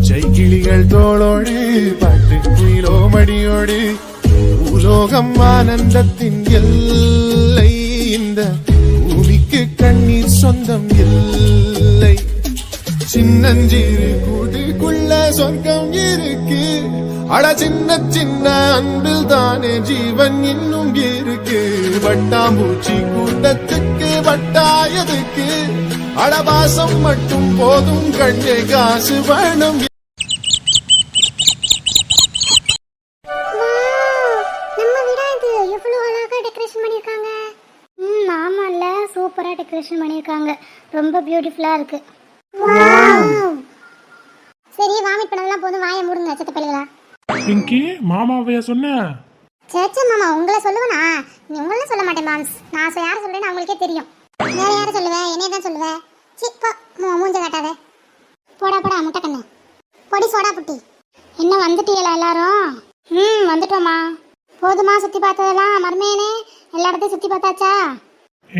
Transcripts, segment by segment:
பச்சை கிளிகள் தோளோடு பாட்டுக்குயிலோ மடியோடு பூலோகம் ஆனந்தத்தின் எல்லை இந்த பூமிக்கு கண்ணீர் சொந்தம் இல்லை. சின்னஞ்சிறு கூட்டுக்குள்ள சொர்க்கம் இருக்கு. அட சின்ன சின்ன அன்பில் தானே ஜீவன் இன்னும் இருக்கு. வட்டாம்பூச்சி கூட்டத்துக்கு வட்டாயதுக்கு அடபாசம் மட்டும் போதும் கண்ணே காசு வேணும் ஆமால்ல சூப்பரா டெக்கரேஷன் பண்ணிருக்காங்க ரொம்ப பியூட்டிஃபுல்லா இருக்கு. சரி வாமிட் பண்ணதெல்லாம் போதும். வாயை மூடுங்க செத்த பிள்ளைகளா. பிங்கி மாமாவையா சொன்ன? சேச்சா மாமா உங்களை சொல்லுவேனா? நீ உங்களை சொல்ல மாட்டேன் மாம்ஸ். நான் யாரை சொல்றேன்னு அவங்களுக்கே தெரியும். வேற யாரை சொல்லுவேன் என்னைய தான் சொல்லுவேன் சி போ. மூ- மூஞ்ச காட்டாத. போடா போடா முட்டை கண்ணு பொடி சோடா புட்டி. என்ன வந்துட்டீங்களா எல்லாரும்? ம் வந்துட்டோமா போதுமா சுத்தி பார்த்ததெல்லாம்? மருமையனே எல்லா இடத்தையும் சுத்தி பார்த்தாச்சா?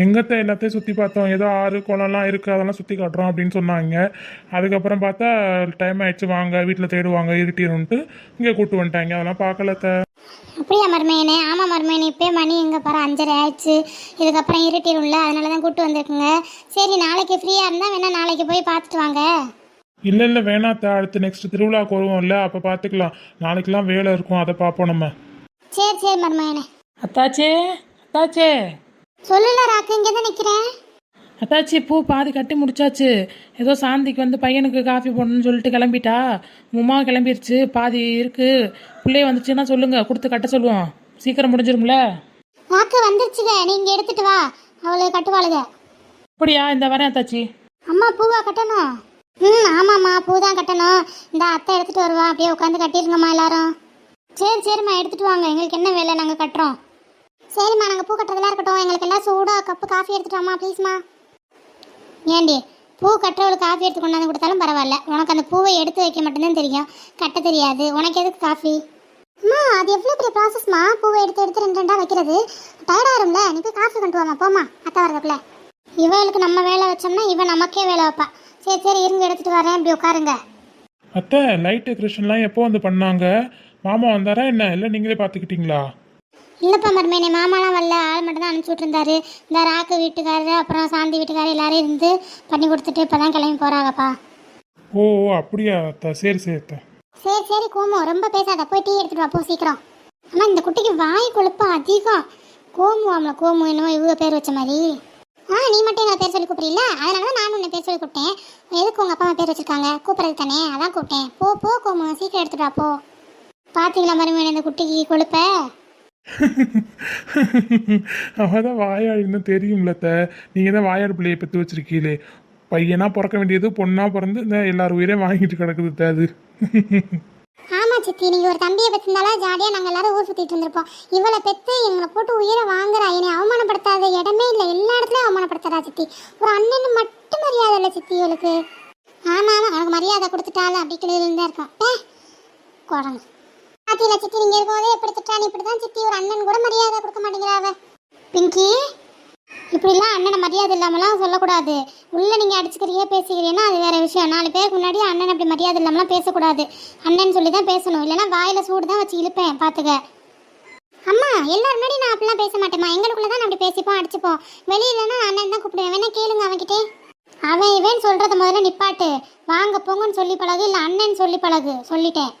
எங்கத்த எல்லாத்தையும் சுற்றி பார்த்தோம். ஏதோ ஆறு குளம்லாம் இருக்குது அதெல்லாம் சுற்றி காட்டுறோம் அப்படின்னு சொன்னாங்க. அதுக்கப்புறம் பார்த்தா டைம் ஆயிடுச்சு வாங்க வீட்டில் தேடுவாங்க இருட்டிடும்ட்டு இங்கே கூட்டு வந்துட்டாங்க. அதெல்லாம் பார்க்கலத்த அப்படியா மருமையனே ஆமா மருமையனே இப்பயே மணி எங்க பாரு அஞ்சரை ஆயிடுச்சு. இதுக்கப்புறம் இருட்டிடும்ல அதனால தான் கூட்டு வந்திருக்குங்க. சரி நாளைக்கு ஃப்ரீயா இருந்தா வேணா நாளைக்கு போய் பார்த்துட்டு வாங்க. இல்லை இல்லை வேணாத்த அடுத்து நெக்ஸ்ட் திருவிழாக்கு வருவோம்ல அப்போ பார்த்துக்கலாம். நாளைக்கெல்லாம் வேலை இருக்கும் அதை பார்ப்போம் நம்ம. சரி சரி மருமையனே அத்தாச்சே அத்தாச்சே. சொல்லுல ராக்கு இங்கே தான் நிக்கிறேன். அத்தாச்சி பூ பாதி கட்டி முடிச்சாச்சு. ஏதோ சாந்திக்கு வந்து பையனுக்கு காஃபி போடணும்னு சொல்லிட்டு கிளம்பிட்டா. உமா கிளம்பிருச்சு. பாதி இருக்கு. பிள்ளைய வந்துச்சுன்னா சொல்லுங்க. கொடுத்து கட்ட சொல்லுவோம். சீக்கிரம் முடிஞ்சிரும்ல? ராக்கு வந்துருச்சுங்க. நீங்க எடுத்துட்டு வா. அவளை கட்டுவாளுங்க அப்படியா? இந்த வரேன் அத்தாச்சி. அம்மா பூவா கட்டணும்? ம் ஆமாம்மா பூ தான் கட்டணும். இந்த அத்தை எடுத்துட்டு வருவா. அப்படியே உட்காந்து கட்டிருங்கம்மா எல்லாரும். சரி சரிம்மா எடுத்துட்டு வாங்க. எங்களுக்கு என்ன வேலை? நாங்கள் கட்டுறோம். சரிம்மா நாங்கள் பூ கட்டுறதுலாம் இருக்கட்டும். எங்களுக்கு எல்லாம் சூடாக கப்பு காஃபி எடுத்துட்டோமா ப்ளீஸ்மா ஏண்டி பூ கட்டுறவளுக்கு காஃபி எடுத்து கொண்டாந்து கொடுத்தாலும் பரவாயில்ல. உனக்கு அந்த பூவை எடுத்து வைக்க மட்டும்தான் தெரியும். கட்ட தெரியாது. உனக்கு எதுக்கு காஃபி? அம்மா அது எவ்வளோ பெரிய ப்ராசஸ்மா பூவை எடுத்து எடுத்து ரெண்டு ரெண்டாக வைக்கிறது. டயர்டாயிரும்ல. நீ போய் காஃபி கொண்டு வாமா போமா அத்தை வரதுக்குள்ள. இவளுக்கு நம்ம வேலை வச்சோம்னா இவன் நமக்கே வேலை வைப்பா. சரி சரி இருங்க எடுத்துட்டு வரேன். இப்படி உட்காருங்க. அத்தை லைட் டெக்கரேஷன்லாம் எப்போ வந்து பண்ணாங்க? மாமா வந்தாரா என்ன? இல்லை நீங்களே பார்த்துக்கிட்டீங்களா? இல்லப்பா மருமேனே மாமாலாம் வரல. ஆள் மட்டும் தான் அனுப்பிச்சி விட்டுருந்தாரு. இந்த ராக்கு வீட்டுக்காரரு அப்புறம் சாந்தி வீட்டுக்காரர் எல்லாரும் இருந்து பண்ணி கொடுத்துட்டு இப்போ தான் கிளம்பி போகிறாங்கப்பா ஓ அப்படியா அத்தை. சரி சரி அத்தை. சரி சரி கோமு. ரொம்ப பேசாத. போய் டீ எடுத்துட்டு வா போ சீக்கிரம். ஆனால் இந்த குட்டிக்கு வாய் கொழுப்பு அதிகம். கோமு ஆமல கோமு என்னமோ இவங்க பேர் வச்ச மாதிரி. ஆ நீ மட்டும் எங்களை பேர் சொல்லி கூப்பிடல அதனால தான் நானும் உன்னை பேர் சொல்லி கூப்பிட்டேன். எதுக்கு உங்கள் அப்பா அம்மா பேர் வச்சிருக்காங்க? கூப்பிட்றது தானே? அதான் கூப்பிட்டேன். போ போ கோமு. சீக்கிரம் எடுத்துட்டு வா போ. பார்த்தீங்களா மருமேனே இந்த குட்டிக்கு கொழுப்பை? அவள் தான் வாயாடின்னு தெரியும்ல நீங்க நீங்கள் தான் வாயாடு பிள்ளையை பெற்று வச்சிருக்கீங்களே. பையனா பிறக்க வேண்டியது பொண்ணா பிறந்து இந்த எல்லார் உயிரையும் வாங்கிட்டு கிடக்குது அது. ஆமா சித்தி நீங்க ஒரு தம்பியை பெற்றிருந்தாலும் ஜாலியா நாங்க எல்லாரும் ஊர் சுத்திட்டு இருந்திருப்போம். இவளை பெத்து எங்களை போட்டு உயிரை வாங்குறா. என்னை அவமானப்படுத்தாத இடமே இல்லை. எல்லா இடத்துலயும் அவமானப்படுத்துறா சித்தி. ஒரு அண்ணன் மட்டும் மரியாதை இல்லை சித்தி இவளுக்கு. ஆமா ஆமா எனக்கு மரியாதை கொடுத்துட்டாலும் அப்படி கிளியில இருந்தா இருக்கும். குழந்தை பாத்தியில சித்தி நீங்க இருக்கும்போதே இப்படி திட்டான் இப்படிதான் சித்தி ஒரு அண்ணன் கூட மரியாதை கொடுக்க மாட்டேங்கிறா அவ பிங்கி இப்படிலாம் அண்ணனை மரியாதை இல்லாமலாம் சொல்லக்கூடாது. உள்ள நீங்க அடிச்சுக்கிறீங்க பேசிக்கிறீங்கன்னா அது வேற விஷயம். நாலு பேருக்கு முன்னாடி அண்ணன் அப்படி மரியாதை இல்லாமலாம் பேசக்கூடாது. அண்ணன் சொல்லி தான் பேசணும். இல்லைன்னா வாயில சூடு தான் வச்சு இழுப்பேன் பாத்துக்க. அம்மா எல்லாரும் முன்னாடி நான் அப்படிலாம் பேச மாட்டேம்மா. எங்களுக்குள்ளே தான் அப்படி பேசிப்போம் அடிச்சுப்போம். வெளியிலனா அண்ணன் தான் கூப்பிடுவேன். வேணா கேளுங்க அவன்கிட்டே. அவன் இவன் சொல்றத முதல்ல நிப்பாட்டு. வாங்க போங்கன்னு சொல்லி பழகு இல்ல அண்ணன் சொல்லி பழகு. சொல்லிட்டேன்.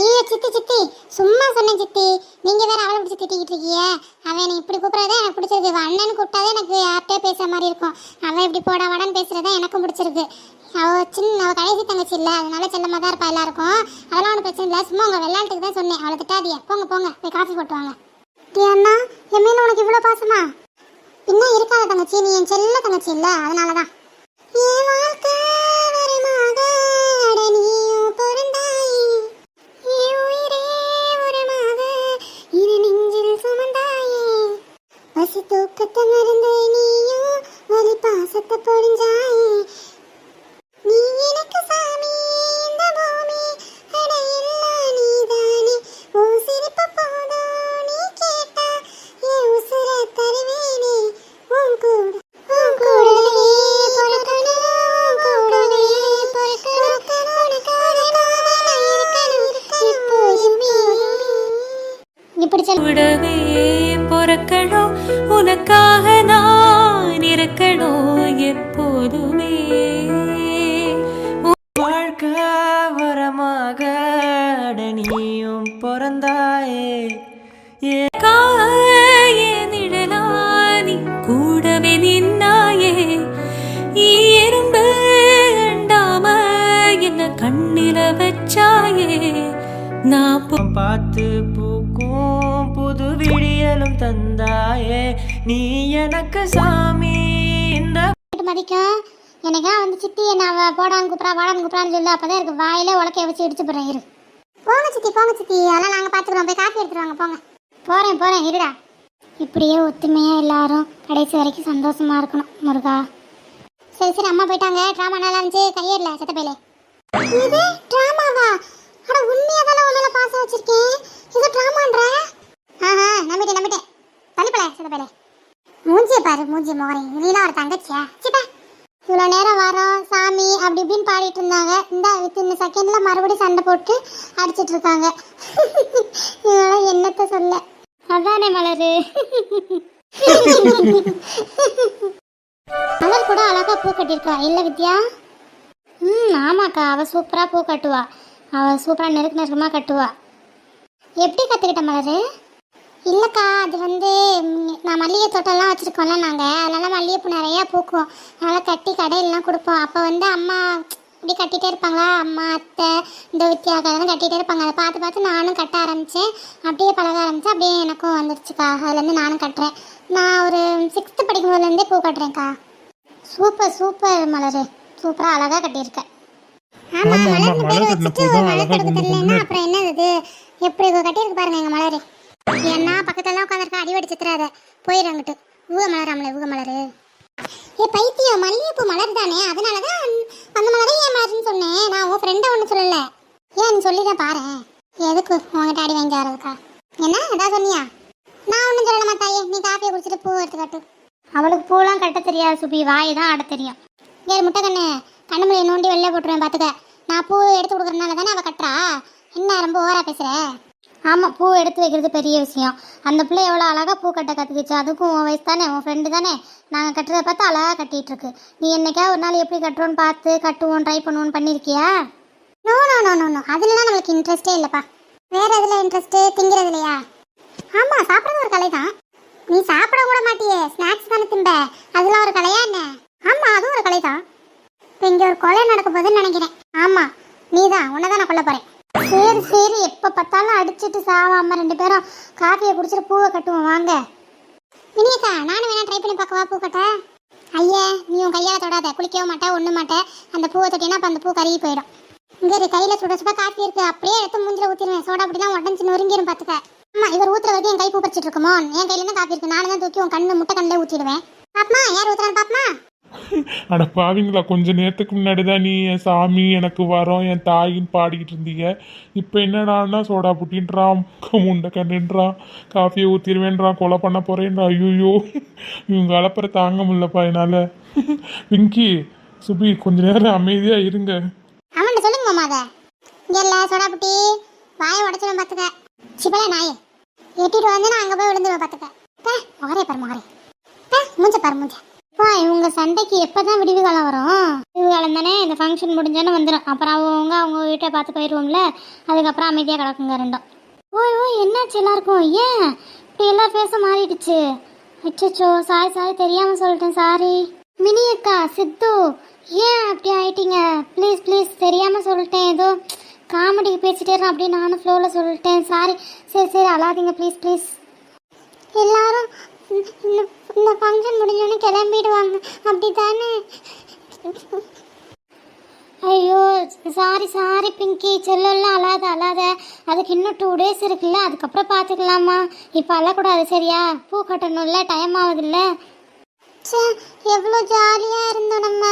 ஐயோ சித்தி சித்தி. சும்மா சொன்னேன் சித்தி. நீங்க வேற அவளை பிடிச்சி திட்டிக்கிட்டு இருக்கீங்க. அவன் என்னை இப்படி கூப்பிட்றதே எனக்கு பிடிச்சிருக்கு. அண்ணன் கூப்பிட்டாதே எனக்கு யார்கிட்டயே பேசுற மாதிரி இருக்கும். அவன் இப்படி போட வாடான்னு பேசுறதா எனக்கும் பிடிச்சிருக்கு. அவ சின்ன அவ கடைசி தங்கச்சி இல்லை. அதனால செல்லமாக தான் இருப்பா எல்லாருக்கும். அதெல்லாம் ஒன்றும் பிரச்சனை இல்லை. சும்மா உங்க விளையாட்டுக்கு தான் சொன்னேன். அவளை திட்டாதிய போங்க போங்க. போய் காஃபி போட்டு வாங்க. டீ அண்ணா என் மேல உனக்கு இவ்வளோ பாசமா? இன்னும் இருக்காத தங்கச்சி. நீ என் செல்ல தங்கச்சி இல்லை. அதனால தான் என் வாழ்க்கை பார்த்து பூக்கும் புது விடியலும் தந்தாயே. நீ எனக்கு சாமி. இந்த மதிக்கும் எனக்கா வந்து சித்தி என்ன அவ போடான்னு கூப்பிடா வாடான்னு கூப்பிடான்னு சொல்லு அப்பதான் எனக்கு வாயில உலக்கைய வச்சு இடிச்சு போடுறேன் இரு. போங்க சித்தி போங்க சித்தி. அதெல்லாம் நாங்க பாத்துக்கிறோம். போய் காப்பி எடுத்துட்டு வாங்க போங்க. போறேன் போறேன். இருடா. இப்படியே ஒத்துமையா எல்லாரும் கடைசி வரைக்கும் சந்தோஷமா இருக்கணும் முருகா. சரி சரி. அம்மா போயிட்டாங்க. ட்ராமா நல்லா இருந்துச்சு. கையேறல செத்தப்பையில இது ட்ராமாவா அட உண்மையா தானே உன்னால பாசம் வச்சிருக்கேன்? இது டிராமான்ற? ஆஹா நம்பிட்டேன் நம்பிட்டேன். தள்ளிப்பல செத்தப்பையில மூஞ்சிய பாரு மூஞ்சி மோரை நீலாம் ஒரு தங்கச்சியா? சிப்பா இவ்வளோ நேரம் வரோம் சாமி அப்படி இப்படின்னு பாடிட்டு இருந்தாங்க. இந்த வித்தின் செகண்ட்ல மறுபடியும் சண்டை போட்டு அடிச்சிட்டு இருக்காங்க. இதெல்லாம் என்னத்த சொல்ல. அதானே மலரு. மலர் கூட அழகா பூ கட்டியிருக்கா. இல்ல வித்யா? ம் ஆமாக்கா. அவ சூப்பரா பூ கட்டுவா. அவள் சூப்பராக நெருக்க நெருக்கமாக கட்டுவா. எப்படி கற்றுக்கிட்ட மலரு? இல்லைக்கா அது வந்து நான் மல்லிகை தோட்டம்லாம் வச்சுருக்கோம்ல நாங்கள் அதனால் மல்லிகைப்பூ நிறையா பூக்கும். அதனால் கட்டி கடையிலலாம் கொடுப்போம். அப்போ வந்து அம்மா இப்படி கட்டிகிட்டே இருப்பாங்களா? அம்மா அத்தை இந்த வித்தியாக்காரெல்லாம் கட்டிகிட்டே இருப்பாங்க. அதை பார்த்து பார்த்து நானும் கட்ட ஆரம்பித்தேன் அப்படியே பழக ஆரம்பித்தேன் அப்படியே எனக்கும் வந்துருச்சுக்கா. அதுலேருந்து நானும் கட்டுறேன். நான் ஒரு சிக்ஸ்த்து படிக்கும்போதுலேருந்தே பூ கட்டுறேன்க்கா. சூப்பர் சூப்பர் மலர். சூப்பராக அழகாக கட்டியிருக்கேன் ஆமா பேர் மலர் கட்டின வச்சுட்டு தான் மலர் கடுக்கு தெரியலன்னா அப்புறம் என்னது எப்படி கட்டியிருக்கு பாருங்க எங்க மலரு. என்ன பக்கத்துல உட்காந்துருக்க அடிவடி சித்திராத போயிரு அங்கிட்டு. ஊக மலராமல ஊக மலரு. ஏ பைத்தியம் மல்லிகைப்பூ மலர் தானே? அதனாலதான் அந்த மலரை ஏன் மலர்னு சொன்னேன். நான் உன் ஃப்ரெண்டை ஒன்றும் சொல்லல. ஏன் நீ பாரு எதுக்கு உங்ககிட்ட அடி வாங்கி வரதுக்கா என்ன? ஏதாவது சொன்னியா? நான் ஒன்றும் சொல்லல மாத்தாயே. நீ காப்பியை குடிச்சிட்டு பூ எடுத்து கட்டு. அவளுக்கு பூலாம் கட்ட தெரியாது சுபி. வாய் தான் ஆட தெரியும். ஏ முட்டை கண்ணு. கண்ணு நோண்டி வெளில போட்டுருவேன் பார்த்துக்க நான் பூ எடுத்து கொடுக்குறதுனால தானே அவள் கட்டுறா? என்ன ரொம்ப ஓராக பேசுகிற ஆமாம் பூ எடுத்து வைக்கிறது பெரிய விஷயம். அந்த பிள்ளை எவ்வளோ அழகாக பூ கட்ட கற்றுக்குச்சு அதுக்கும் உன் வயசு தானே உன் ஃப்ரெண்டு தானே. நாங்கள் கட்டுறத பார்த்து அழகாக கட்டிகிட்ருக்கு நீ என்னைக்கா ஒரு நாள் எப்படி கட்டுறோன்னு பார்த்து கட்டுவோம் ட்ரை பண்ணுவோன்னு பண்ணியிருக்கியா no no no no no அதுலலாம் நம்மளுக்கு இன்ட்ரெஸ்ட்டே இல்லைப்பா. வேறு எதில் இன்ட்ரெஸ்ட்டு திங்கிறதுலையா? ஆமாம் சாப்பிட்றது ஒரு கலை தான் நீ சாப்பிட கூட மாட்டியே ஸ்நாக்ஸ் தானே திம்ப அதெல்லாம் ஒரு கலையா என்ன ஆமாம் அதுவும் ஒரு கலை தான் இப்போ இங்கே ஒரு கொலை நடக்க போகுதுன்னு நினைக்கிறேன் ஆமாம் நீ தான் உன்னை தான் நான் கொல்ல போகிறேன் சரி சரி எப்போ பார்த்தாலும் அடிச்சிட்டு அம்மா ரெண்டு பேரும் காஃபியை குடிச்சிட்டு பூவை கட்டுவோம் வாங்க. வினியக்கா நானும் வேணா ட்ரை பண்ணி பார்க்கவா பூ கட்ட ஐயா நீ உன் கையால் தொடாத குளிக்கவும் மாட்டேன் ஒன்றும் மாட்டேன் அந்த பூவை தொட்டினா அப்போ அந்த பூ கருகி போயிடும். இங்கே இரு கையில் சுட சுட காஃபி இருக்கு. அப்படியே எடுத்து மூஞ்சில் ஊற்றிடுவேன் சோடா அப்படி தான் உடஞ்சி நொறுங்கிடும் பார்த்துக்க அம்மா இவர் ஊற்றுற வரைக்கும் என் கை பூ பறிச்சிட்டு இருக்குமோ என் கையில தான் காஃபி இருக்கு. நானும் தான் தூக்கி உன் கண்ணு முட்டை கண்ணிலே ஊற்றிடுவேன் பாப்மா யார் ஊற்றுறான்னு பாப்மா அட பாவிங்களா கொஞ்ச நேரத்துக்கு முன்னாடி தான் நீ என் சாமி எனக்கு வரோம் என் தாயின்னு பாடிக்கிட்டு இருந்தீங்க. இப்போ என்னடான்னா சோடா புட்டின்றான் முண்டை கண்டுன்றான் காஃபியை ஊற்றிடுவேன்றான் கொலை பண்ண போறேன்றா ஐயோ இவங்க அலப்பற தாங்க முடியலப்பா என்னால். விங்கி சுபி கொஞ்ச நேரம் அமைதியாக இருங்க. அவன்கிட்ட சொல்லுங்க மாமா அதை. இங்கே இல்லை சோடா புட்டி. வாயை உடச்சிடும் பார்த்துக்க சிபல நாயே எட்டிட்டு வந்து நான் அங்கே போய் விழுந்துருவேன் பார்த்துக்க பே பாரு மகரே. பே மூஞ்ச பாரு மூஞ்ச. அப்பா இவங்க சண்டைக்கு எப்பதான் விடிவு காலம் வரும்? விடிவு காலம் தானே இந்த ஃபங்க்ஷன் முடிஞ்சோன்னு வந்துடும் அப்புறம் அவங்க அவங்க வீட்டை பார்த்து போயிடுவோம்ல அதுக்கப்புறம் அமைதியாக கிடக்குங்க ரெண்டும். ஓய் ஓய் என்னாச்சு எல்லாருக்கும்? ஏன்? இப்படி எல்லா ஃபேஸும் மாறிடுச்சு. அச்சோ சாரி சாரி தெரியாமல் சொல்லிட்டேன் சாரி மினி அக்கா சித்து ஏன் அப்படி ஆயிட்டீங்க? ப்ளீஸ் ப்ளீஸ் தெரியாமல் சொல்லிட்டேன். ஏதோ காமெடிக்கு பேசிட்டே அப்படின்னு அப்படியே நானும் ஃப்ளோவில் சொல்லிட்டேன். சாரி சரி சரி அழாதீங்க ப்ளீஸ் ப்ளீஸ் எல்லாரும் இந்த- இந்த ஃபங்க்ஷன் முடிஞ்சோடனே கிளம்பிடுவாங்க. அப்படி தானே ஐயோ சாரி சாரி பிங்கி செல்லெல்லாம் அழாத அழாத. அதுக்கு இன்னும் டூ டேஸ் இருக்குல்ல. அதுக்கப்புறம் பார்த்துக்கலாமா? இப்போ அழக்கூடாது சரியா? பூ கட்டணும்ல டைம் ஆகுதுல்ல சே எவ்வளோ ஜாலியாக இருந்தோம் நம்ம.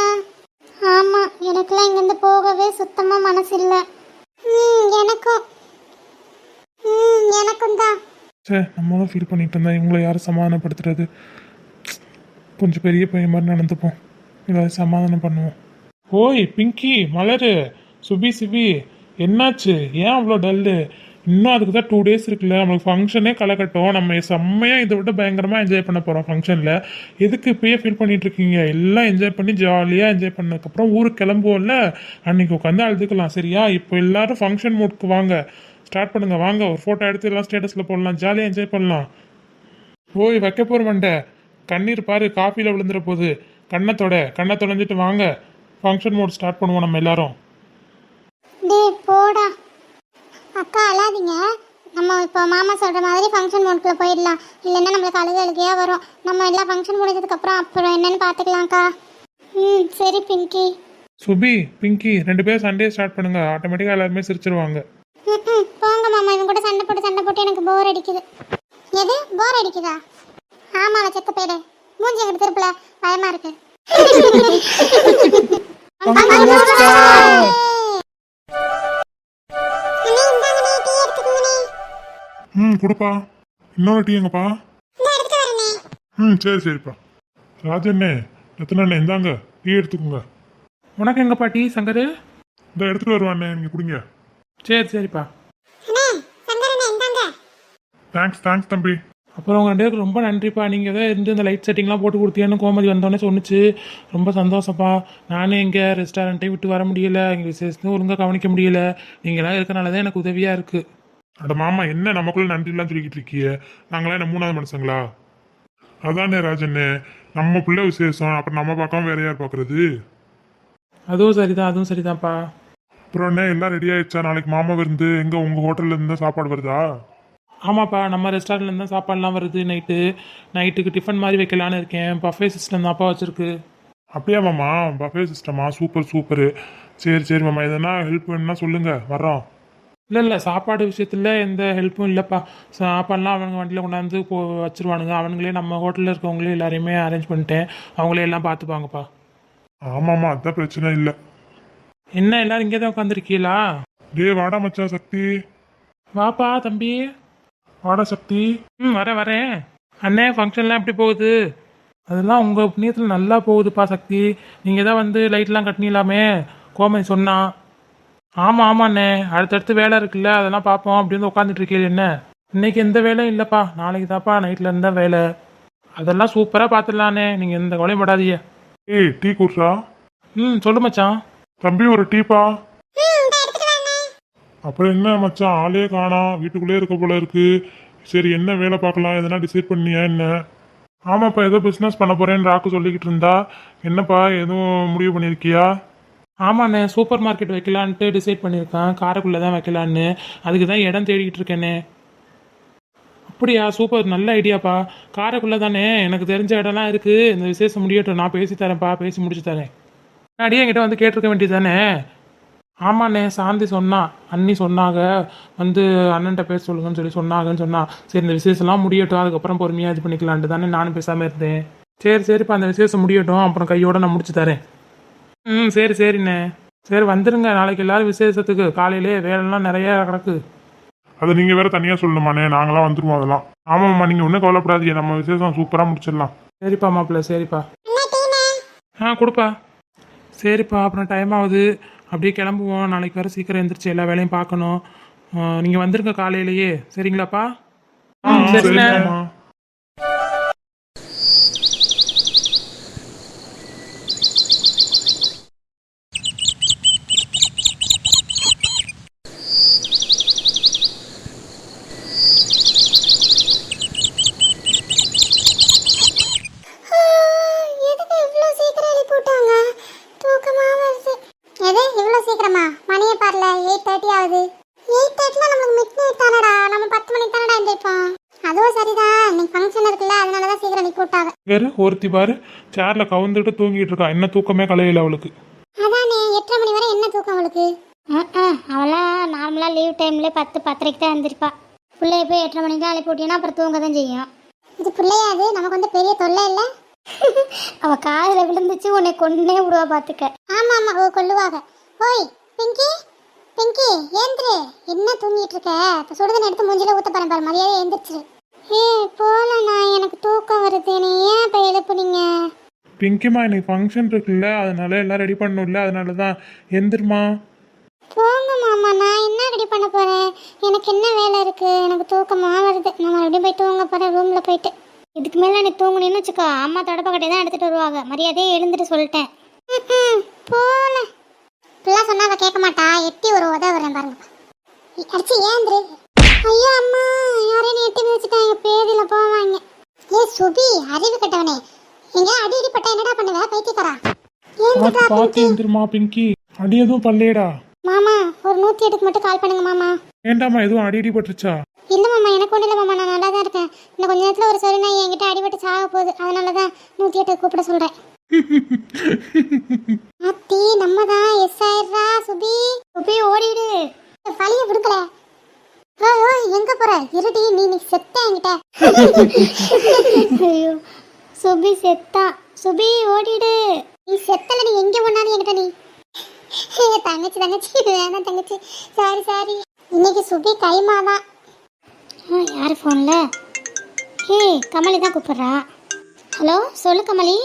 ஆமாம் எனக்கெல்லாம் இங்கேருந்து போகவே சுத்தமாக மனசு இல்லை ம் எனக்கும். ம் எனக்கும் சே நம்ம நம்மளும் ஃபீல் பண்ணிட்டு இருந்தேன் இவங்கள யாரும் சமாதானப்படுத்துறது? கொஞ்சம் பெரிய பையன் மாதிரி நடந்துப்போம். ஏதாவது சமாதானம் பண்ணுவோம். ஓய் பிங்கி மலரு சுபி சிபி என்னாச்சு? ஏன் அவ்வளோ டல்லு இன்னும் அதுக்கு தான் டூ டேஸ் இருக்குல்ல. நம்மளுக்கு ஃபங்க்ஷனே கலக்கட்டும் நம்ம செம்மையாக இதை விட பயங்கரமாக என்ஜாய் பண்ண போகிறோம் ஃபங்க்ஷனில் எதுக்கு இப்பயே ஃபீல் பண்ணிகிட்டு இருக்கீங்க? எல்லாம் என்ஜாய் பண்ணி ஜாலியாக என்ஜாய் பண்ணதுக்கப்புறம் ஊருக்கு கிளம்புவோம்ல. அன்னைக்கு உட்காந்து அழுதுக்கலாம். சரியா? இப்போ எல்லாரும் ஃபங்க்ஷன் மூட்க்கு வாங்க. ஸ்டார்ட் பண்ணுங்க வாங்க ஒரு ஃபோட்டோ எடுத்து எல்லாம் ஸ்டேட்டஸில் போடலாம். ஜாலியாக என்ஜாய் பண்ணலாம். ஓய் வைக்க போகிற மண்டை. கண்ணீர் பாரு காஃபியில் விழுந்துற போகுது கண்ணத்தோட கண்ணை தொலைஞ்சிட்டு வாங்க. ஃபங்க்ஷன் மோட் ஸ்டார்ட் பண்ணுவோம் நம்ம எல்லாரும். டேய் போடா. அக்கா அழாதீங்க. நம்ம இப்போ மாமா சொல்கிற மாதிரி ஃபங்க்ஷன் மோட்குள்ளே போயிடலாம். இல்லைன்னா நம்மளுக்கு அழுக அழுகையாக வரும். நம்ம எல்லாம் ஃபங்க்ஷன் முடிஞ்சதுக்கப்புறம் அப்புறம் என்னன்னு பார்த்துக்கலாம்க்கா ம் சரி பிங்கி. சுபி பிங்கி ரெண்டு பேரும் சண்டே ஸ்டார்ட் பண்ணுங்க. ஆட்டோமேட்டிக்காக எல்லாருமே சிரிச்சிருவாங்க. ம் ம், போங்க மாமா இவன் கூட சண்டை போட்டு எனக்கு போர் அடிக்குது. எது? போர் அடிக்குதா? ஆமாம் செத்த போயிடு. மூஞ்சி எங்கிட்ட திருப்பல? பயமா இருக்கு. ம் கொடுப்பா. இன்னொரு டீ எங்கப்பா. ம் சரி சரிப்பா. ராஜண்ணே எத்தனை இந்தாங்க. டீ எடுத்துக்கோங்க. உனக்கு எங்கப்பா டீ சங்கரு? இந்த எடுத்துட்டு வருவாண்ணே நீங்கள் குடிங்க. சரி சரிப்பா. தேங்க்ஸ் தேங்க்ஸ் தம்பி. அப்புறம் உங்கள் ரெண்டு பேருக்கு ரொம்ப நன்றிப்பா. நீங்கள் தான் இருந்து இந்த லைட் செட்டிங்லாம் போட்டு கொடுத்தீங்கன்னு கோமதி வந்தோடனே சொன்னுச்சு. ரொம்ப சந்தோஷப்பா. நானும் எங்கே ரெஸ்டாரண்ட்டை விட்டு வர முடியல. எங்கள் விசேஷத்தையும் ஒழுங்காக கவனிக்க முடியல. நீங்களாம் இருக்கனால தான் எனக்கு உதவியாக இருக்குது அட மாமா என்ன நமக்குள்ள நன்றிலாம் சொல்லிக்கிட்டு இருக்கிய நாங்களாம் என்ன மூணாவது மனுஷங்களா? அதானே ராஜண்ணே. நம்ம பிள்ளை விசேஷம். அப்புறம் நம்ம பார்க்காம வேற யார் பார்க்கறது? அதுவும் சரிதான் அதுவும் சரிதான்ப்பா. அப்புறம் என்ன? எல்லாம் ரெடி ஆயிடுச்சா? நாளைக்கு மாமா விருந்து. எங்க உங்க ஹோட்டல்ல இருந்து தான் சாப்பாடு வருதா? ஆமாப்பா நம்ம ரெஸ்டாரண்ட்ல தான் சாப்பாடுலாம் வருது நைட்டு நைட்டுக்கு டிஃபன் மாதிரி வைக்கலான்னு இருக்கேன். பஃபே சிஸ்டம் தான்ப்பா வச்சிருக்கு. அப்படியா மாமா? பஃபே சிஸ்டமா சூப்பர் சூப்பர் சரி சரி மாமா. எதனா ஹெல்ப் வேணும்னா சொல்லுங்க. வரோம் இல்லை இல்லை. சாப்பாடு விஷயத்தில் எந்த ஹெல்ப்பும் இல்லைப்பா. சாப்பாடுலாம் அவனுங்க வண்டியில் கொண்டாந்து போ வச்சிருவானுங்க. அவனுங்களே நம்ம ஹோட்டலில் இருக்கவங்களே எல்லாரையுமே அரேஞ்ச் பண்ணிட்டேன். அவங்களே எல்லாம் பார்த்துப்பாங்கப்பா. ஆமாம்மா அதான் பிரச்சனை இல்லை. என்ன எல்லாரும் இங்கே தான் உட்காந்துருக்கீங்களா டே வாடா மச்சான் சக்தி. வாப்பா தம்பி. வாடா சக்தி. ம் வரேன் வரேன் அண்ணே ஃபங்க்ஷன்லாம் எப்படி போகுது? அதெல்லாம் உங்கள் புண்ணியத்தில் நல்லா போகுதுப்பா சக்தி. நீங்கள் தான் வந்து லைட்லாம் கட்டினீங்களாமே கோமதி சொன்னான் ஆமாம் ஆமாண்ணே அடுத்தடுத்து வேலை இருக்குல்ல அதெல்லாம் பார்ப்போம் அப்படின்னு உட்காந்துட்டு இருக்கீங்க என்ன? இன்னைக்கு எந்த வேலையும் இல்லைப்பா. நாளைக்கு தான்ப்பா நைட்டில் இருந்தா வேலை. அதெல்லாம் சூப்பராக பார்த்துடலாண்ணே நீங்கள் எந்த கவலையும் படாதீங்க. ஏய் டீ குடிச்சா ம் சொல்லு மச்சான். தம்பி ஒரு டீப்பா ம், இந்தா எடுத்துட்டு வரேண்ணே. அப்புறம் என்ன மச்சான்? ஆளே காணா. வீட்டுக்குள்ளே இருக்க போல இருக்கு. சரி என்ன வேலை பார்க்கலாம்? எதனா டிசைட் பண்ணியா என்ன? ஆமாப்பா ஏதோ பிஸ்னஸ் பண்ண போறேன்னு ராக்கு சொல்லிக்கிட்டு இருந்தா. என்னப்பா எதுவும் முடிவு பண்ணியிருக்கியா? ஆமாண்ணே சூப்பர் மார்க்கெட் வைக்கலான்ட்டு டிசைட் பண்ணியிருக்கேன். காரைக்குள்ளே தான் வைக்கலான்னு. அதுக்கு தான் இடம் தேடிக்கிட்டு இருக்கேனே. அப்படியா சூப்பர் நல்ல ஐடியாப்பா. காரைக்குள்ளே தானே? எனக்கு தெரிஞ்ச இடம்லாம் இருக்குது இந்த விசேஷம் முடியட்டும். நான் பேசி தரேன்ப்பா. பேசி முடிச்சு தரேன். முன்னாடியே என்கிட்ட வந்து கேட்டிருக்க வேண்டியது தானே? ஆமாண்ணே சாந்தி சொன்னா அண்ணி சொன்னாங்க வந்து அண்ணன்ட்ட பேச சொல்லுங்கன்னு சொல்லி சொன்னாங்கன்னு சொன்னா சரி இந்த விசேஷம்லாம் முடியட்டும் அதுக்கப்புறம் பொறுமையாக இது பண்ணிக்கலான்ட்டு தானே நானும் பேசாமல் இருந்தேன். சரி சரிப்பா அந்த விசேஷம் முடியட்டும் அப்புறம் கையோட நான் முடிச்சு தரேன். ம் சரி சரிண்ணே. சரி வந்துருங்க நாளைக்கு எல்லாரும் விசேஷத்துக்கு. காலையிலே வேலைலாம் நிறைய கிடக்கு. அதை நீங்கள் வேற தனியாக சொல்லணுமாண்ணே நாங்களாம் வந்துருவோம் அதெல்லாம். ஆமாம்மா நீங்கள் ஒன்றும் கவலைப்படாதீங்க நம்ம விசேஷம் சூப்பராக முடிச்சிடலாம். சரிப்பா மாப்பிள்ள சரிப்பா. ஆ கொடுப்பா. சரிப்பா அப்புறம் டைம் ஆகுது. அப்படியே கிளம்புவோம். நாளைக்கு வர சீக்கிரம் எந்திரிச்சு எல்லா வேலையும் பார்க்கணும். நீங்கள் வந்துருங்க காலையிலேயே. சரிங்களாப்பா? சரிண்ணே ஆ, எதுக்கு இவ்ளோ சீக்கிரம் எழுப்பி விட்டாங்க? தூக்கமா வருது. எது இவ்ளோ சீக்கிரமா? மணியை பாருல, 8:30 ஆகுது. 8:30 னா நம்மளுக்கு midnight தானடா. நம்ம 10 மணிக்கு தானடா எந்திரிப்போம். அதுவும் சரிதான். இன்னைக்கு function இருக்குல்ல, அதனாலதான் சீக்கிரம் எழுப்பி வேறு ஒருத்தி பாரு சேரில் கவுந்துட்டு தூங்கிட்டு இருக்கா. என்ன தூக்கமே கலையில அவளுக்கு. அதானே, எட்டரை மணி வரை என்ன தூக்கம் அவளுக்கு? அவளாம் நார்மலா லீவ் டைம்ல பத்து பத்தரைக்கு தான் எந்திரிப்பா. பிள்ளைய போய் எட்டரை மணிக்கு தான் அழைப்பி விட்டீங்கன்னா அப்புறம் தூங்க தான் செய்யும். இது பிள்ளையாது நமக்கு வந்து பெரிய தொல்லை இல்ல? அவ காதுல விழுந்துச்சு உன்னை கொன்னே விடுவா பாத்துக்க. ஆமா ஆமா. ஓ கொல்லுவாங்க ஓய் பிங்கி பிங்கி ஏந்திரு. என்ன தூங்கிட்டு இருக்க? இப்ப சுடுதண்ணி எடுத்து மூஞ்சில ஊத்த போறேன் பாரு. மரியாதை ஏந்திரிச்சிரு ஏ போலண்ணா. எனக்கு தூக்கம் வருது. நீ ஏன் இப்ப எழுப்புனீங்க? பிங்கிமா இன்னைக்கு ஃபங்க்ஷன் இருக்குல்ல. அதனால எல்லாம் ரெடி பண்ணணும்ல. அதனால தான் எந்திரமா போங்க மாமா. நான் என்ன ரெடி பண்ண போறேன்? எனக்கு என்ன வேலை இருக்கு? எனக்கு தூக்கமா வருது. நான் மறுபடியும் போய் தூங்க போறேன். ரூம்ல போயிட்டு. இதுக்கு மேல நீ தூங்குனேன்னு வச்சுக்கோ. அம்மா தொடப்ப கட்டை தான் எடுத்துட்டு வருவாங்க. மரியாதையே எழுந்துட்டு சொல்லிட்டேன். போல இப்படிலாம் சொன்னா அவ கேட்க மாட்டா. எட்டி ஒரு உதவ வரேன் பாருங்க அடிச்சு ஏந்திரு. ஐயோ அம்மா. யாரையும் எட்டி மிதிச்சிட்டாங்க பேதியில போவாங்க. ஏ சுபி அறிவு கட்டவனே. எங்க அடி அடி பட்டா என்னடா பண்ணுவ? பைத்தியக்காரா? ஏந்திரா பார்த்து எந்திருமா பிங்கி? அடி எதுவும் பல்லேடா மாமா ஒரு நூத்தி எட்டுக்கு மட்டும் கால் பண்ணுங்க மாமா. ஏண்டாமா எதுவும் அடி அடி பட்டுருச்சா? இல்ல மாமா எனக்கு இல்லை மாமா. நான் நல்லா தான் இருக்கேன் இன்னும் கொஞ்ச நேரத்தில் ஒரு சொறி நான் என்கிட்ட அடிபட்டு சாக போகுது. அதனால தான் எட்டு கூப்பிட சொல்கிறேன் அத்தி நம்ம தான் எஸ் ஆயிடுறா சுபி சுபி ஓடிடு வழிய விடுக்கல ஓய் ஓய் எங்க போற இருடி நீ நீ செத்த என்கிட்ட. ஐயோ சுபி செத்தா. சுபி ஓடிடு. நீ செத்தல நீ எங்க போனாலும் என்கிட்ட நீ. தங்கச்சி தங்கச்சி வேணாம் தங்கச்சி. சாரி சாரி இன்னைக்கு சுபி கைமாதான் ஆ யார் ஃபோனில் ஹே கமலி தான் கூப்பிட்றா. ஹலோ சொல்லு கமலி.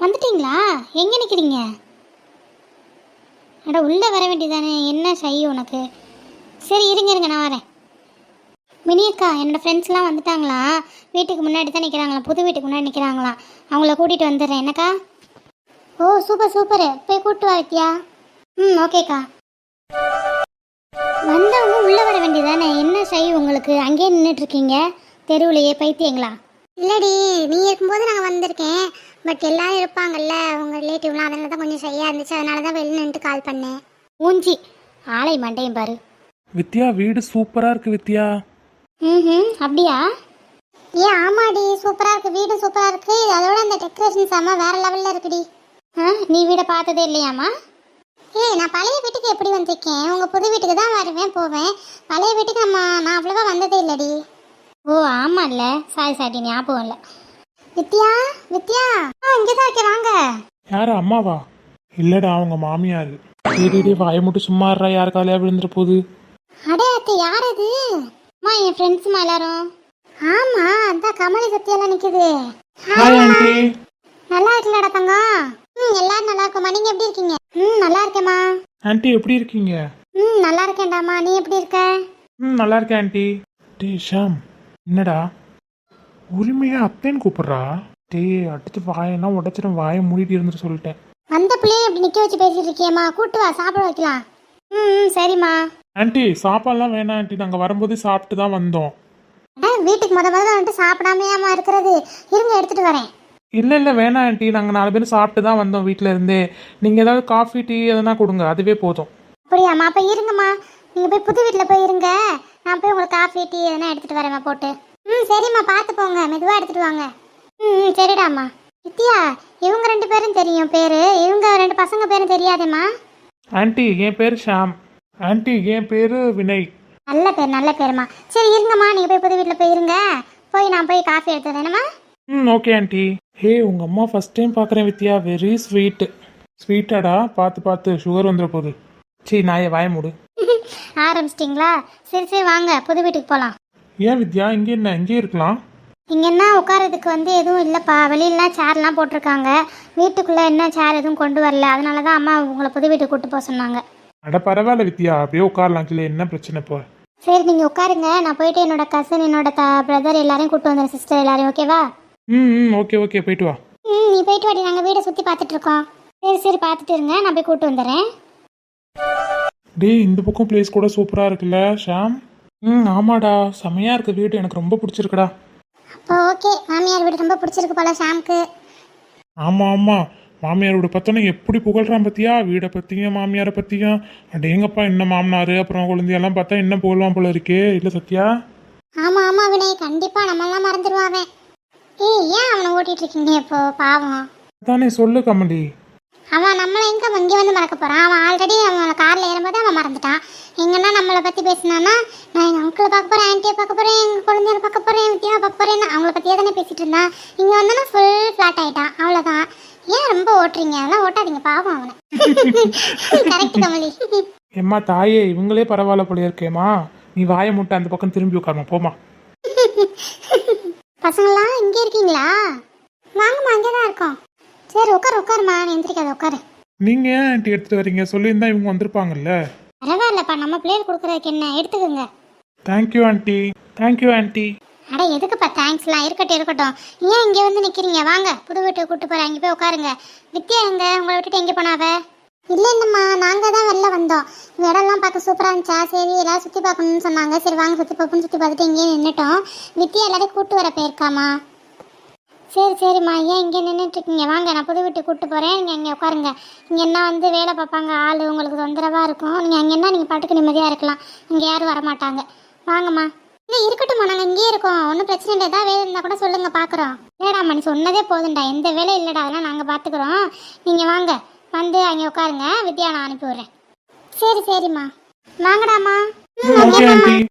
வந்துட்டீங்களா? எங்கே நிற்கிறீங்க அட உள்ளே வர வேண்டியதானே என்ன செய்யும் உனக்கு? சரி இருங்க இருங்க நான் வரேன். மினி அக்கா என்னோடய ஃப்ரெண்ட்ஸ்லாம் வந்துட்டாங்களா? வீட்டுக்கு முன்னாடி தான் நிற்கிறாங்களாம் புது வீட்டுக்கு முன்னாடி நிற்கிறாங்களாம் அவங்கள கூட்டிகிட்டு வந்துடுறேன். என்னக்கா? ஓ சூப்பர் சூப்பர் போய் கூப்பிட்டு வா வித்யா. ம் ஓகேக்கா. வந்தவங்க உள்ள வர வேண்டியதானே என்ன ஷை உங்களுக்கு? அங்கேயே நின்றுட்டு இருக்கீங்க தெருவுலையே பைத்தியங்களா? இல்லடி நீ இருக்கும்போது நாங்கள் வந்திருக்கேன். பட் எல்லாரும் இருப்பாங்கல்ல உங்கள் ரிலேட்டிவ்லாம் அதனால தான் கொஞ்சம் ஷையாக இருந்துச்சு. அதனால தான் வெளில நின்று கால் பண்ணேன். ஊஞ்சி ஆளை மண்டையும் பாரு. வித்யா வீடு சூப்பரா இருக்கு வித்யா. ம் அப்படியா? ஏன் ஆமாடி சூப்பராக இருக்கு வீடும் சூப்பராக இருக்கு. அதோட அந்த டெக்கரேஷன் செம்ம வேற லெவலில் இருக்குடி. ஆ நீ வீடை பார்த்ததே இல்லையாம்மா? ஏய் நான் பழைய வீட்டுக்கு எப்படி வந்திருக்கேன்? உங்கள் புது வீட்டுக்கு தான் வருவேன் போவேன். பழைய வீட்டுக்கு நம்ம நான் அவ்வளோவா வந்ததே இல்லடி. ஓ ஆமாம் இல்லை சாரி சாரி ஞாபகம் இல்லை. வித்யா வித்யா. ஆ இங்கே தான் இருக்கேன் வாங்க. யாரு அம்மாவா? இல்லடா அவங்க மாமியார். டேடி வாய மட்டும் சும்மா இருடா யார் காலையா விழுந்துற போகுது? அடே அத்தை யார் அது? அம்மா என் ஃப்ரெண்ட்ஸுமா எல்லாரும்? ஆமா அதான் கமலி சத்தியெல்லாம் நிக்குது. ஹாய் ஆண்டி நல்லா இருக்கலடா தங்கம்? ம் எல்லாரும் நல்லா இருக்கோம்மா. நீங்க எப்படி இருக்கீங்க? ம் நல்லா இருக்கேம்மா. ஆண்டி எப்படி இருக்கீங்க? ம் நல்லா இருக்கேன்டாம்மா. நீ எப்படி இருக்க? ம் நல்லா இருக்கேன் ஆண்டி டே ஷாம் என்னடா? உரிமையா அத்தைன்னு கூப்பிடுறா? டேய் அடிச்சு வாயெல்லாம் உடச்சிடும் வாயை மூடிட்டு இருந்துட்டு சொல்லிட்டேன். வந்த பிள்ளைய இப்படி நிக்க வச்சு பேசிட்டு இருக்கியேம்மா. கூட்டு வா சாப்பிட வைக்கலாம். ம் ம், சரிம்மா. ஆண்டி சாப்பாடுலாம் வேணாம் ஆண்டி. நாங்கள் வரும்போது சாப்பிட்டு தான் வந்தோம். வீட்டுக்கு முத முதல்ல வந்துட்டு சாப்பிடாமையாம்மா இருக்கிறது. இருங்க எடுத்துட்டு வரேன். இல்லை இல்லை வேணாம் ஆண்டி. நாங்கள் நாலு பேரும் சாப்பிட்டு தான் வந்தோம் வீட்டில் இருந்தே. நீங்கள் ஏதாவது காஃபி டீ எதனா கொடுங்க. அதுவே போதும். அப்படியாம்மா? அப்ப இருங்கம்மா. நீங்க போய் புது வீட்டில் போய் இருங்க. நான் போய் உங்களுக்கு காஃபி டீ எதனா எடுத்துட்டு வரேம்மா போட்டு. ம் சரிம்மா. பார்த்து போங்க. மெதுவாக எடுத்துட்டு வாங்க. ம் ம் சரிடாம்மா. வித்யா இவங்க ரெண்டு பேரும் தெரியும். பேரு. இவங்க ரெண்டு பசங்க பேரும் தெரியாதேம்மா. ஆண்டி என் பேர் ஷாம். ஆண்டி என் பேர் வினய். நல்ல பேர் நல்ல பேருமா. சரி இருங்கம்மா. நீங்கள் போய் புது வீட்டில் போய் இருங்க. போய் நான் போய் காஃபி எடுத்து வரேனம்மா ம் ஓகே ஆண்டி. ஹே உங்கள் அம்மா ஃபஸ்ட் டைம் பார்க்குறேன் வித்யா. வெரி ஸ்வீட் ஸ்வீட்டாடா பார்த்து பார்த்து சுகர் வந்துட போகுது சீ நாயை வாய மூடு. ஆரம்பிச்சிட்டிங்களா? சரி சரி வாங்க. புது வீட்டுக்கு போகலாம் ஏன் வித்யா இங்கே என்ன? இங்கே இருக்கலாம். இங்கன்னா உட்காரதுக்கு வந்து எதுவும் இல்லைப்பா. வெளியிலலாம் சேர்லாம் போட்டிருக்காங்க. வீட்டுக்குள்ளே என்ன சேர் எதுவும் கொண்டு வரல. அதனால தான் அம்மா உங்களை புது வீட்டுக்கு கூட்டு போக சொன்னாங்க. அட பரவாயில்ல வித்யா அப்படியே உட்காரலாம். கீழே என்ன பிரச்சனை இப்போ? சரி நீங்கள் உட்காருங்க. நான் போயிட்டு என்னோட கசன் என்னோட த பிரதர் எல்லாரையும் கூட்டு வந்துடுறேன் சிஸ்டர் எல்லாரையும் ஓகேவா ம் ம் ஓகே ஓகே போயிட்டு வா. ம் நீ போயிட்டு வாடி. நாங்கள் வீடை சுற்றி பார்த்துட்டு இருக்கோம். சரி சரி பார்த்துட்டு இருங்க. நான் போய் கூட்டு வந்துடுறேன். டேய் இந்த பக்கம் பிளேஸ் கூட சூப்பராக இருக்குல்ல ஷாம்? ம் ஆமாடா. செமையாக இருக்கு வீடு. எனக்கு ரொம்ப பிடிச்சிருக்குடா. அப்போ ஓகே மாமியார் வீடு ரொம்ப பிடிச்சிருக்கு போல ஷாம்க்கு. ஆமாம் ஆமாம் மாமியாரோட பார்த்தோன்னே எப்படி புகழ்றான் பத்தியா? வீடை பற்றியும் மாமியாரை பற்றியும் அடேங்கப்பா என்ன மாமனார் அப்புறம் குழந்தையெல்லாம் பார்த்தா என்ன புகழ்வான் போல இருக்கே. இல்லை சத்யா? ஆமாம் ஆமாம் வினய் கண்டிப்பாக நம்மளாம் மறந்துடுவாங்க ஏய் ஏன் அவனை ஓட்டிட்டு இருக்கீங்க இப்போ? பாவம். தானே சொல்லு கமலி. அவன் நம்மளை எங்க இங்கே வந்து மறக்க போறான்? அவன் ஆல்ரெடி அவன் கார்ல ஏறும்போது அவன் மறந்துட்டான். எங்கன்னா நம்மளை பத்தி பேசினானா நான் எங்க அங்கிளை பார்க்க போறேன் ஆன்ட்டியை பார்க்க போறேன் எங்க குழந்தைய பார்க்க போறேன் வித்தியாவை பார்க்க போறேன் அவங்கள பத்தியே தானே பேசிட்டு இருந்தான். இங்க வந்தானா ஃபுல் ஃபிளாட் ஆயிட்டான். அவ்வளவுதான். ஏன் ரொம்ப ஓட்டுறீங்க? அதெல்லாம் ஓட்டாதீங்க பாவம் அவனை. கரெக்ட் கமலி. எம்மா தாயே இவங்களே பரவாயில்ல போல இருக்கேம்மா. நீ வாயை முட்டை அந்த பக்கம் திரும்பி உட்காருமா போமா பசங்களாம் இங்கே இருக்கீங்களா? வாங்கம்மா அங்கே தான் இருக்கோம். சரி உட்காரு உட்காருமா நீ எந்திரிக்காத உட்காரு. நீங்கள் ஏன் ஆண்டி எடுத்துகிட்டு வரீங்க? சொல்லியிருந்தா இவங்க வந்திருப்பாங்கல்ல. பரவாயில்லப்பா நம்ம பிள்ளைகள் கொடுக்குறதுக்கு என்ன? எடுத்துக்கோங்க. Thank you aunty. Thank you aunty. அட எதுக்குப்பா தேங்க்ஸ்லாம் இருக்கட்டும் இருக்கட்டும். ஏன் இங்கே வந்து நிற்கிறீங்க வாங்க. புது வீட்டுக்கு கூட்டு போகிறேன் இங்கே போய் உட்காருங்க. வித்யா எங்க? உங்களை விட்டுட்டு எங்கே போனாவ இல்லை இல்லைம்மா. நாங்கள் தான் வெளில வந்தோம். இந்த இடம்லாம் பார்க்க சூப்பராக இருந்துச்சா? சரி எல்லாரும் சுற்றி பார்க்கணும்னு சொன்னாங்க. சரி வாங்க சுற்றி பார்ப்போம்னு சுற்றி பார்த்துட்டு இங்கேயே நின்றுட்டோம் வித்தியா எல்லாரையும் கூட்டு வர போயிருக்காமா சரி சரிம்மா. ஏன் இங்கே நின்றுட்டுருக்கீங்க வாங்க நான் புது வீட்டுக்கு கூட்டு போகிறேன் நீங்கள் இங்கே உட்காருங்க. இங்கே என்ன வந்து வேலை பார்ப்பாங்க? ஆள் உங்களுக்கு தொந்தரவாக இருக்கும். நீங்கள் அங்கே என்ன? நீங்கள் பாட்டுக்கு நிம்மதியாக இருக்கலாம். இங்கே யாரும் வரமாட்டாங்க. வாங்கம்மா. இல்லை இருக்கட்டும்மா. நாங்கள் இங்கேயே இருக்கோம். ஒன்றும் பிரச்சனை இல்லை. ஏதாவது வேலை இருந்தால் கூட சொல்லுங்கள் பார்க்குறோம் இல்லைடாம்மா நீ சொன்னதே போதும்டா. எந்த வேலை இல்லைடா. அதெல்லாம் நாங்கள் பார்த்துக்குறோம் நீங்கள் வாங்க. வந்து அங்கே உட்காருங்க. வித்யா நான் அனுப்பி விட்றேன். சரி சரிம்மா. வாங்கடாம்மா. ம்